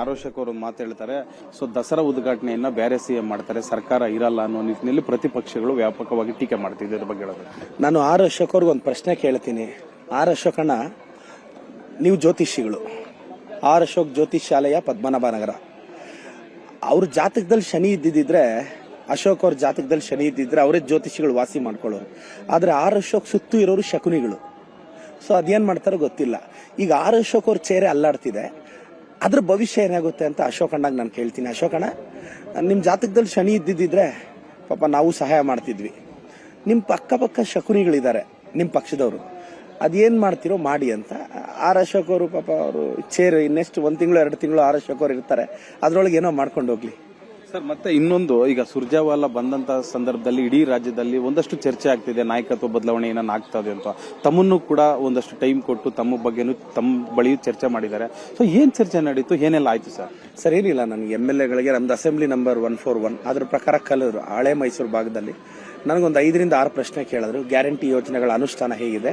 ಆರೋಶಕ್ ಅವರು ಮಾತು ಹೇಳ್ತಾರೆ. ಸೊ ದಸರಾ ಉದ್ಘಾಟನೆಯನ್ನ ಬೇರೆ ಸಿಎಂ ಮಾಡ್ತಾರೆ. ಸರ್ಕಾರ ಇರಲ್ಲ ಅನ್ನೋ ನಿಟ್ಟಿನಲ್ಲಿ ಪ್ರತಿಪಕ್ಷಗಳು ವ್ಯಾಪಕವಾಗಿ ಟೀಕೆ ಮಾಡ್ತಿದೆ ಇದ್ರ ಬಗ್ಗೆ ಹೇಳೋದು. ನಾನು ಆರ್ ಒಂದು ಪ್ರಶ್ನೆ ಕೇಳ್ತೀನಿ. ಆರ್ ನೀವು ಜ್ಯೋತಿಷಿಗಳು. ಆರ್ ಅಶೋಕ್ ಜ್ಯೋತಿಷಾಲಯ ಪದ್ಮನಾಭನಗರ. ಅವ್ರ ಜಾತಕದಲ್ಲಿ ಶನಿ ಇದ್ದಿದ್ರೆ, ಅಶೋಕ್ ಅವ್ರ ಜಾತಕದಲ್ಲಿ ಶನಿ ಇದ್ದಿದ್ರೆ ಅವರೇ ಜ್ಯೋತಿಷಿಗಳು ವಾಸಿ ಮಾಡ್ಕೊಳ್ಳೋರು. ಆದ್ರೆ ಆರ್ ಅಶೋಕ್ ಸುತ್ತು ಇರೋರು ಶಕುನಿಗಳು. ಸೊ ಅದೇನ್ ಮಾಡ್ತಾರೋ ಗೊತ್ತಿಲ್ಲ. ಈಗ ಆರ್ ಅಶೋಕ್ ಅವ್ರ ಚೇರೆ ಅಲ್ಲಾಡ್ತಿದೆ. ಅದ್ರ ಭವಿಷ್ಯ ಏನಾಗುತ್ತೆ ಅಂತ ಅಶೋಕಣ್ಣಾಗ ನಾನು ಕೇಳ್ತೀನಿ. ಅಶೋಕಣ್ಣ ನಿಮ್ಮ ಜಾತಕದಲ್ಲಿ ಶನಿ ಇದ್ದಿದ್ದಿದ್ರೆ ಪಾಪ ನಾವು ಸಹಾಯ ಮಾಡ್ತಿದ್ವಿ. ನಿಮ್ಮ ಪಕ್ಕ ಪಕ್ಕ ಶಕುನಿಗಳಿದ್ದಾರೆ ನಿಮ್ಮ ಪಕ್ಷದವರು. ಅದೇನು ಮಾಡ್ತಿರೋ ಮಾಡಿ ಅಂತ ಆರ್ ಅಶೋಕ್ ಅವರು ಪಾಪ ಅವರು ಚೇರ್ ನೆಕ್ಸ್ಟ್ ಒಂದು ತಿಂಗಳು, ಎರಡು ತಿಂಗಳು ಆರ್ ಅಶೋಕ್ ಅವರು ಇರ್ತಾರೆ. ಅದರೊಳಗೆ ಏನೋ ಮಾಡ್ಕೊಂಡು ಹೋಗ್ಲಿ. ಸರ್, ಮತ್ತೆ ಇನ್ನೊಂದು, ಈಗ ಸುರ್ಜಾವಾಲ ಬಂದಂತ ಸಂದರ್ಭದಲ್ಲಿ ಇಡೀ ರಾಜ್ಯದಲ್ಲಿ ಒಂದಷ್ಟು ಚರ್ಚೆ ಆಗ್ತಿದೆ, ನಾಯಕತ್ವ ಬದಲಾವಣೆ ಏನನ್ನ ಆಗ್ತದೆ ಅಂತ. ತಮ್ಮನ್ನು ಕೂಡ ಒಂದಷ್ಟು ಟೈಮ್ ಕೊಟ್ಟು ತಮ್ಮ ಬಗ್ಗೆನೂ ತಮ್ಮ ಬಳಿ ಚರ್ಚೆ ಮಾಡಿದ್ದಾರೆ. ಸೊ ಏನ್ ಚರ್ಚೆ ನಡೀತು? ಏನೆಲ್ಲ ಆಯ್ತು ಸರ್? ಸರ್, ಏನಿಲ್ಲ, ನನಗೆ ಎಂ ಎಲ್ ಎಗಳಿಗೆ ನಮ್ದು assembly number one four one, ಅದ್ರ ಪ್ರಕಾರ ಕಲಿದ್ರು ಹಳೆ ಮೈಸೂರು ಭಾಗದಲ್ಲಿ. ನನಗೊಂದು ಐದರಿಂದ ಆರು ಪ್ರಶ್ನೆ ಕೇಳಿದ್ರು, ಗ್ಯಾರಂಟಿ ಯೋಜನೆಗಳ ಅನುಷ್ಠಾನ ಹೇಗಿದೆ?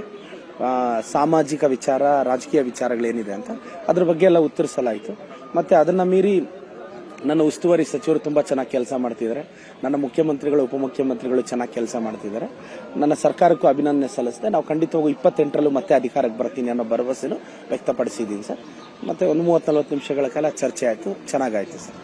ಸಾಮಾಜಿಕ ವಿಚಾರ, ರಾಜಕೀಯ ವಿಚಾರಗಳೇನಿದೆ ಅಂತ. ಅದ್ರ ಬಗ್ಗೆ ಎಲ್ಲ ಉತ್ತರಿಸಲಾಯಿತು. ಮತ್ತೆ ಅದನ್ನ ಮೀರಿ ನನ್ನ ಉಸ್ತುವಾರಿ ಸಚಿವರು ತುಂಬಾ ಚೆನ್ನಾಗಿ ಕೆಲಸ ಮಾಡ್ತಿದ್ದಾರೆ. ನನ್ನ ಮುಖ್ಯಮಂತ್ರಿಗಳು, ಉಪಮುಖ್ಯಮಂತ್ರಿಗಳು ಚೆನ್ನಾಗಿ ಕೆಲಸ ಮಾಡ್ತಿದ್ದಾರೆ. ನನ್ನ ಸರ್ಕಾರಕ್ಕೂ ಅಭಿನಂದನೆ ಸಲ್ಲಿಸಿದೆ. ನಾವು ಖಂಡಿತವಾಗೂ ಇಪ್ಪತ್ತೆಂಟರಲ್ಲೂ ಮತ್ತೆ ಅಧಿಕಾರಕ್ಕೆ ಬರ್ತೀನಿ ಅನ್ನೋ ಭರವಸೆನೂ ವ್ಯಕ್ತಪಡಿಸಿದ್ದೀನಿ ಸರ್. ಮತ್ತೆ ಒಂದು ಮೂವತ್ತು ನಲವತ್ತು ನಿಮಿಷಗಳ ಕಾಲ ಚರ್ಚೆ ಆಯಿತು. ಚೆನ್ನಾಗಾಯಿತು ಸರ್.